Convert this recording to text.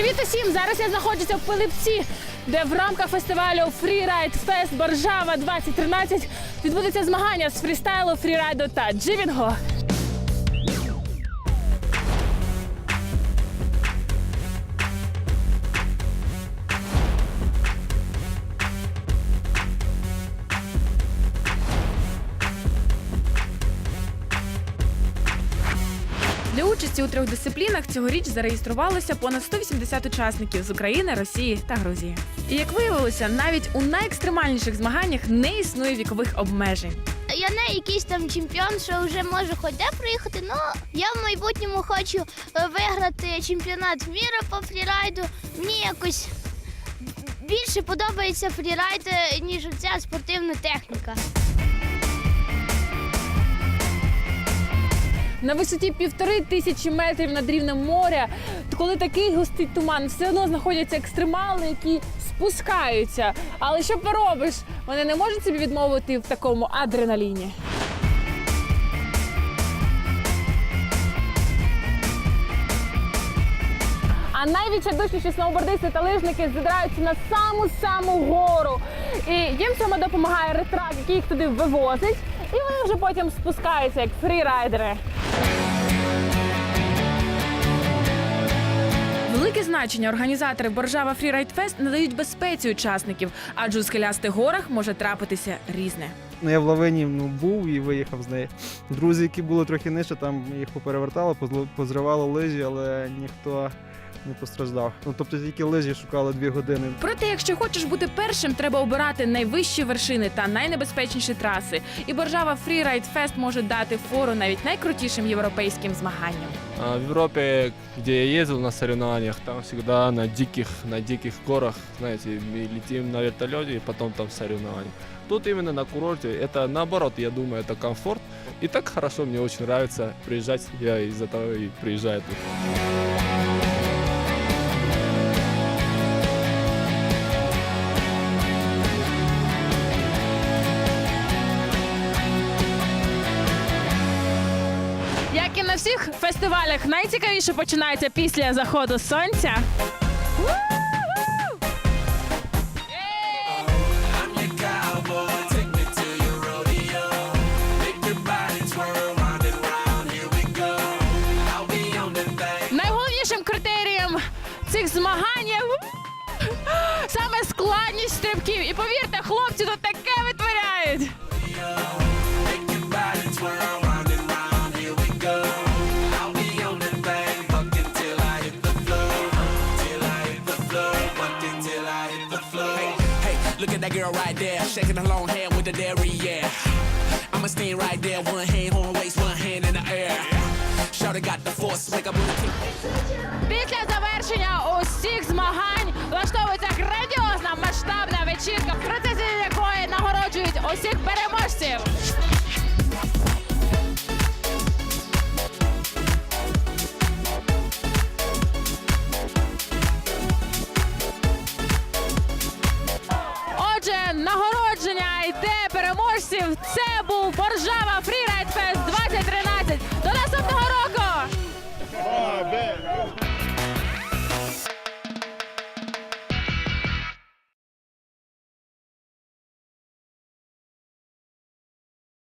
Привіт усім! Зараз я знаходжуся в Пилипці, де в рамках фестивалю Freeride Fest Боржава 2013 відбудеться змагання з фрістайлу, фрірайду та дживінгу. Для участі у трьох дисциплінах цьогоріч зареєструвалося понад 180 учасників з України, Росії та Грузії. І як виявилося, навіть у найекстремальніших змаганнях не існує вікових обмежень. Я не якийсь там чемпіон, що вже можу хоч де приїхати. Ну я в майбутньому хочу е, виграти чемпіонат міра по фрірайду. Мені якось більше подобається фрірайд, ніж ця спортивна техніка. На висоті півтори тисячі метрів над рівнем моря, коли такий густий туман, все одно знаходяться екстремали, які спускаються. Але що поробиш? Вони не можуть собі відмовити в такому адреналіні. А найвідчайдушніші сноубордисти та лижники задираються на саму саму гору. І їм цьому допомагає ретрак, який їх туди вивозить, і вони вже потім спускаються як фрірайдери. Велике значення організатори Боржава Фрірайд Фест надають безпеці учасників, адже у скелястих горах може трапитися різне. Ну, я в лавині ну, був і виїхав з неї. Друзі, які були трохи нижче, там їх поперевертало, позло- позривало лижі, але ніхто не постраждав. Ну, тобто тільки лижі шукали дві години. Проте, якщо хочеш бути першим, треба обирати найвищі вершини та найнебезпечніші траси. І Боржава Фрірайд Фест може дати фору навіть найкрутішим європейським змаганням. А, В Европе, где я ездил на соревнованиях, там всегда на диких, на диких горах, знаете, мы летим на вертолете и потом там соревнования. Тут именно на курорте, это наоборот, я думаю, это комфорт. И так хорошо, мне очень нравится приезжать, я из-за того и приезжаю тут. Всіх фестивалях, найцікавіше починається після заходу сонця. Найголовнішим критерієм цих змагань саме складність стрибків. І повірте, хлопці тут таке look at that girl right there, shaking her long hair with the dairy, yeah. I'ma stand right there, one hand on her waist, one hand in the air. Shawty got the force, make a booty Після завершення усіх змагань влаштовується грандіозна масштабна вечірка, в процесі якої нагороджують усіх переможців. переможців. Це був Боржава Фрі.